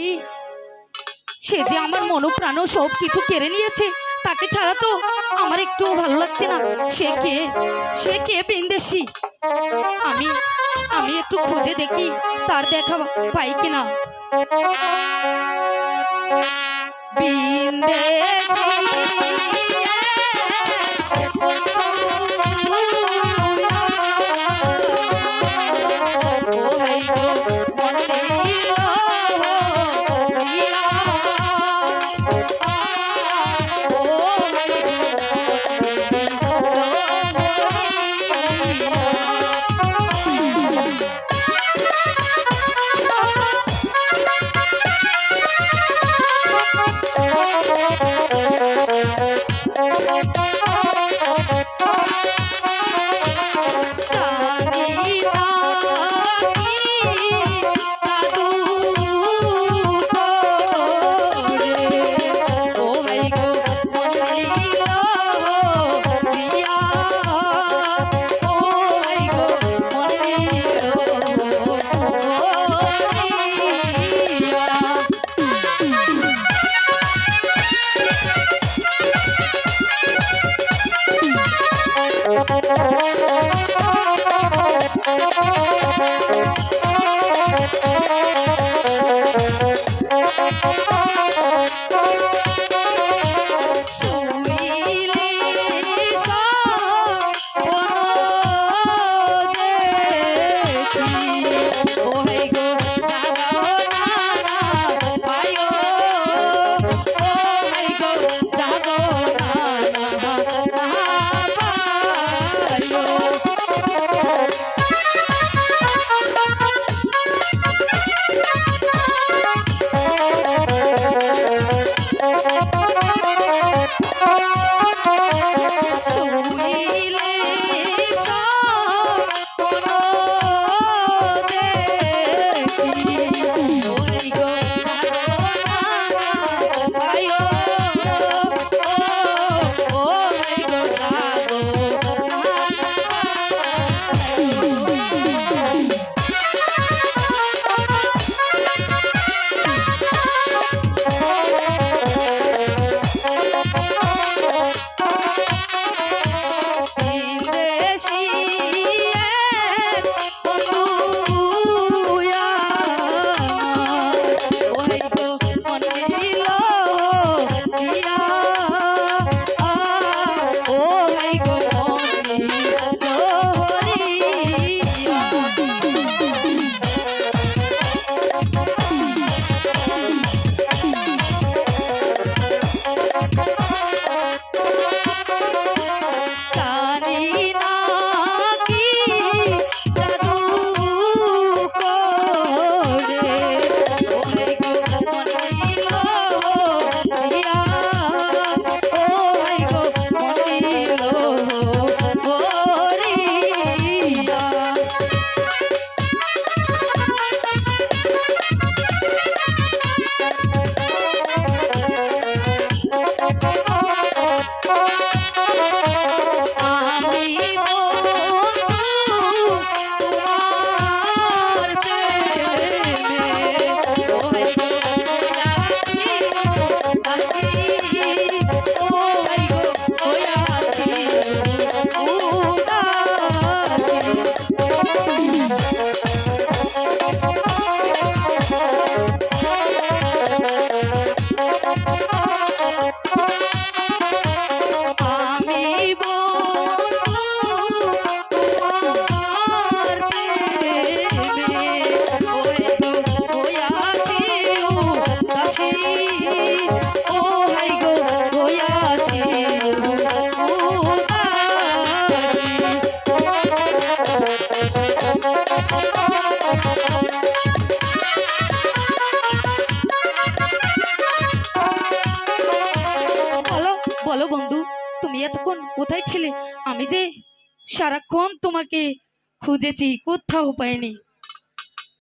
কি? সে যে আমার মনোপ্রাণ সব কিছু কেড়ে নিয়েছে, তাকে ছাড়া তো আমার একটুও ভালো লাগছে না। সে কে? সে কে বিন্দেশি? আমি আমি একটু খুঁজে দেখি, তার দেখা পাই কিনা। বিন্দেশি Thank you. Yeah. বলো বন্ধু তুমি এতক্ষণ কোথায় ছিলে? আমি যে সারাক্ষণ তোমাকে খুঁজেছি কোথাও পাইনি।